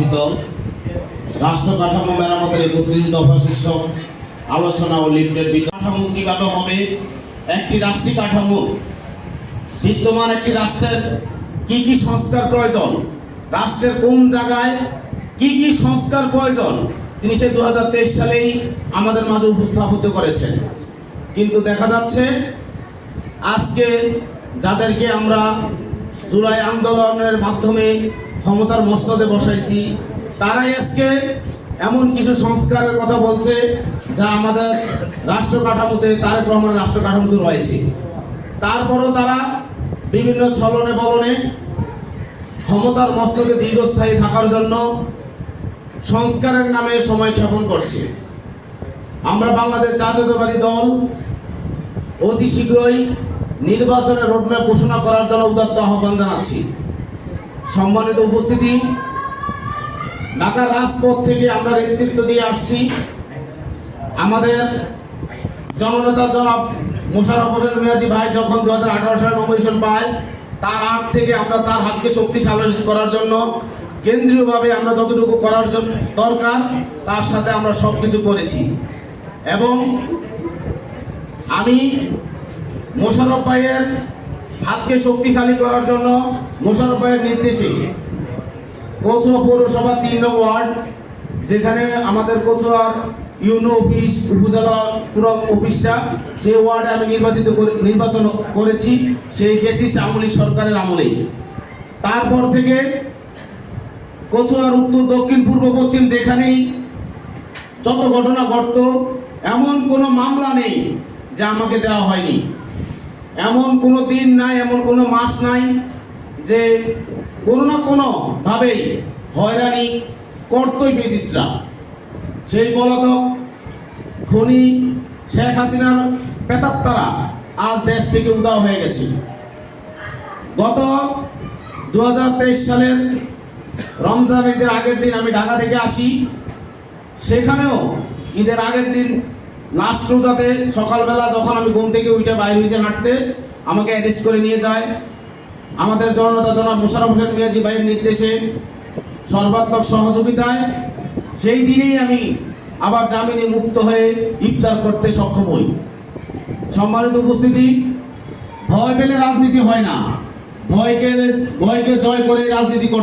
স্থাপিত রাষ্ট্র কাঠামো মেরামতের একত্রিশ দফা শীর্ষক আলোচনা ও লিফটের কাঠামো কীভাবে হবে? একটি রাষ্ট্রীয় কাঠামো। বিদ্যমান একটি রাষ্ট্রের কি কি সংস্কার প্রয়োজন? রাষ্ট্রের কোন জায়গায় কি কি সংস্কার প্রয়োজন? তিনি সে দু হাজার তেইশ সালেই আমাদের মাঝে উপস্থাপিত করেছেন। কিন্তু দেখা যাচ্ছে, আজকে যাদেরকে আমরা জুলাই আন্দোলনের মাধ্যমে ক্ষমতার মস্তদে বসাইছি। তারাই আজকে এমন কিছু সংস্কারের কথা বলছে যা আমাদের রাষ্ট্র কাঠামোতে তারেক রহমানের রাষ্ট্র কাঠামোতে রয়েছে তারপরও তারা বিভিন্ন ছলনে বলনে ক্ষমতার মস্তকে দীর্ঘস্থায়ী থাকার জন্য সংস্কারের নামে সময় ক্ষেপণ করছে। আমরা বাংলাদেশ জাতীয়তাবাদী দল অতি শীঘ্রই নির্বাচনের রোডম্যাপ ঘোষণা করার জন্য উদাত্ত আহ্বান জানাচ্ছি। সম্মানিত উপস্থিতি, ঢাকার রাজপথ থেকে আমরা নেতৃত্ব দিয়ে আসছি। আমাদের জননেতা জনাব মোশারফ হোসেন মিয়াজি ভাই যখন দু হাজার আঠারো সালে নমিনেশন পায়, তার হাত থেকে আমরা তার হাতকে শক্তিশালী করার জন্য, কেন্দ্রীয়ভাবে আমরা যতটুকু করার জন্য দরকার, তার সাথে আমরা সব কিছু করেছি। এবং আমি মোশারফ ভাইয়ের হাতকে শক্তিশালী করার জন্য মোশারফ ভাইয়ের নির্দেশে কচুয়া পৌরসভা তিন নং ওয়ার্ড, যেখানে আমাদের কচুয়ার ইউনো অফিস, উপজেলা সুরম অফিসটা, সেই ওয়ার্ডে আমি নির্বাচিত নির্বাচন করেছি, সেই ফেসিস্ট আমলিক সরকারের আমলে। তারপর থেকে কচুয়ার উত্তর, দক্ষিণ, পূর্ব, পশ্চিম যেখানেই যত ঘটনা ঘটত, এমন কোনো মামলা নেই যা আমাকে দেওয়া হয়নি। এমন কোনো দিন নাই, এমন কোনো মাস নাই যে কোনো না কোনো ভাবেই হয়রানি করতই ফেসিস্টরা। সেই পলাতক খনি শেখ হাসিনার পেতাত্তারা আজ দেশ থেকে উদাও হয়ে গেছে। গত দু হাজার তেইশ সালের রমজান ঈদের আগের দিন আমি ঢাকা থেকে আসি। সেখানেও ঈদের আগের দিন লাস্ট রোজাতে সকালবেলা যখন আমি ঘুম থেকে উঠে বাইরে হয়েছে হাঁটতে, আমাকে অ্যারেস্ট করে নিয়ে যায়। আমাদের জননেতা জনাব মোশারফ হোসেন মিয়াজি ভাইয়ের নির্দেশে সর্বাত্মক সহযোগিতায় সেই দিনেই আমি আবার জামিনে মুক্ত হয়ে ইফতার করতে সক্ষম হই। সম্মানিত উপস্থিতি, ভয় পেলে রাজনীতি হয় না। ভয়কে ভয়কে জয় করে রাজনীতি করতে